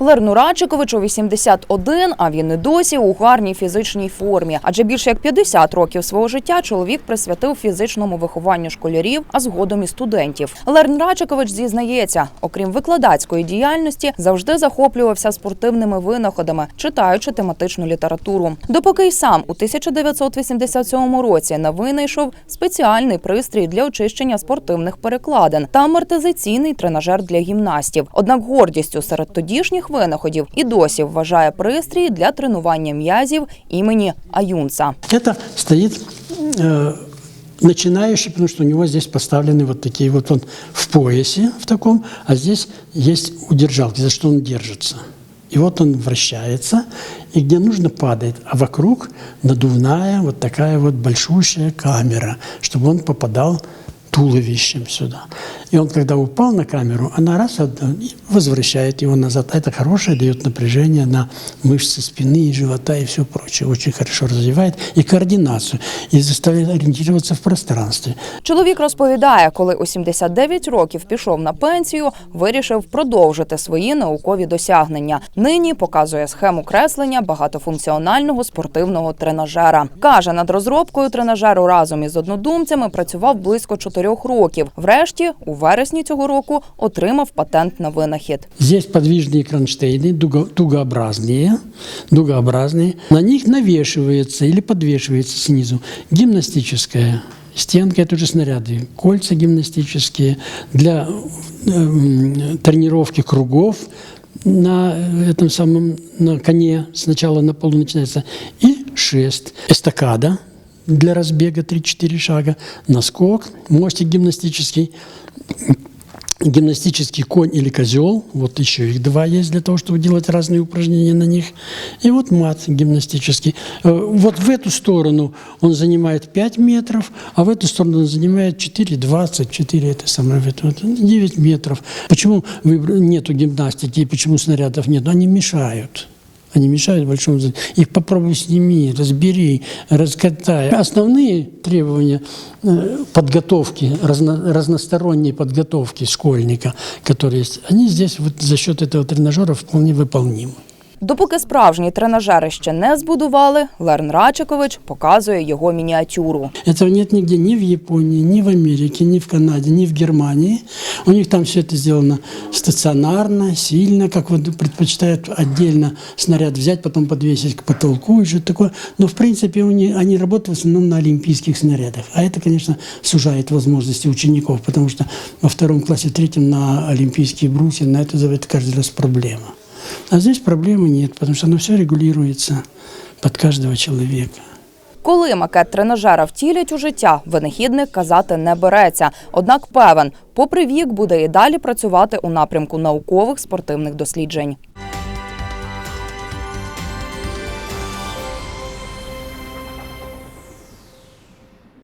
Лерну Радчиковичу 81, а він і досі у гарній фізичній формі. Адже більше як 50 років свого життя чоловік присвятив фізичному вихованню школярів, а згодом і студентів. Лерн Радчикович зізнається, окрім викладацької діяльності, завжди захоплювався спортивними винаходами, читаючи тематичну літературу. Допоки й сам у 1987 році не винайшов спеціальний пристрій для очищення спортивних перекладин та амортизаційний тренажер для гімнастів. Однак гордістю серед тодішніх винаходів і досі вважає пристрій для тренування м'язів імені Аюнца. Это стоит э, начинающий, потому что у него здесь поставлены вот такие вот он в поясе в таком, а здесь есть удержалки, за что он держится. И вот он вращается, и где нужно падает, а вокруг надувная вот такая вот большущая камера, чтобы он попадал туловищем сюда. И он, когда упал на камеру, она раз одна и возвращает его назад. А Это хорошее дает напряжение на мышцы спины и живота и все прочее. Очень хорошо развивает и координацию, и заставляет ориентироваться в пространстве. Чоловік розповідає, коли у 79 років пішов на пенсію, вирішив продовжити свої наукові досягнення. Нині показує схему креслення багатофункціонального спортивного тренажера. Каже, над розробкою тренажеру разом із однодумцями працював близько чотирьох років. Врешті, у вересні цього року, отримав патент на винахід. Здесь подвижные кронштейны, дуго- дугообразные, дугообразные. На них навешивается или подвешивается снизу гимнастическая стенка, это уже снаряды, кольца гимнастические для эм, тренировки кругов на этом самом на коне сначала на полу начинается и шест, эстакада для разбега 3-4 шага, наскок, мостик гимнастический, гимнастический конь или козел, вот еще их два есть для того, чтобы делать разные упражнения на них, и вот мат гимнастический. Э, Вот в эту сторону он занимает 5 метров, а в эту сторону он занимает 4,20, 4 это самое, в эту- вот, 9 метров. Почему нету гимнастики и почему снарядов нет? Они мешают. Они мешают большому зал- Их попробуй сними, разбери, раскатай. Основные требования э, подготовки, разно- разносторонней подготовки школьника, которые есть, они здесь вот за счет этого тренажера вполне выполнимы. Допоки справжні тренажери ще не збудували, Лерн Радчикович показує його мініатюру. Этого нет нигде, ни в Японии, ни в Америке, ни в Канаде, ни в Германии. У них там все это сделано стационарно, сильно, как вот предпочитают отдельно снаряд взять, потом подвесить к потолку и что-то такое. Но, в принципе, у них, они работают в основном на олимпийских снарядах. А это, конечно, сужает возможности учеников, потому что во втором классе, в третьем на олимпийские брусья, на это зовет каждый раз проблема. А здесь проблемы нет, потому что оно все регулируется под каждого человека. Коли макет тренажера втілять у життя, винахідник казати не береться. Однак певен, попри вік буде і далі працювати у напрямку наукових спортивних досліджень.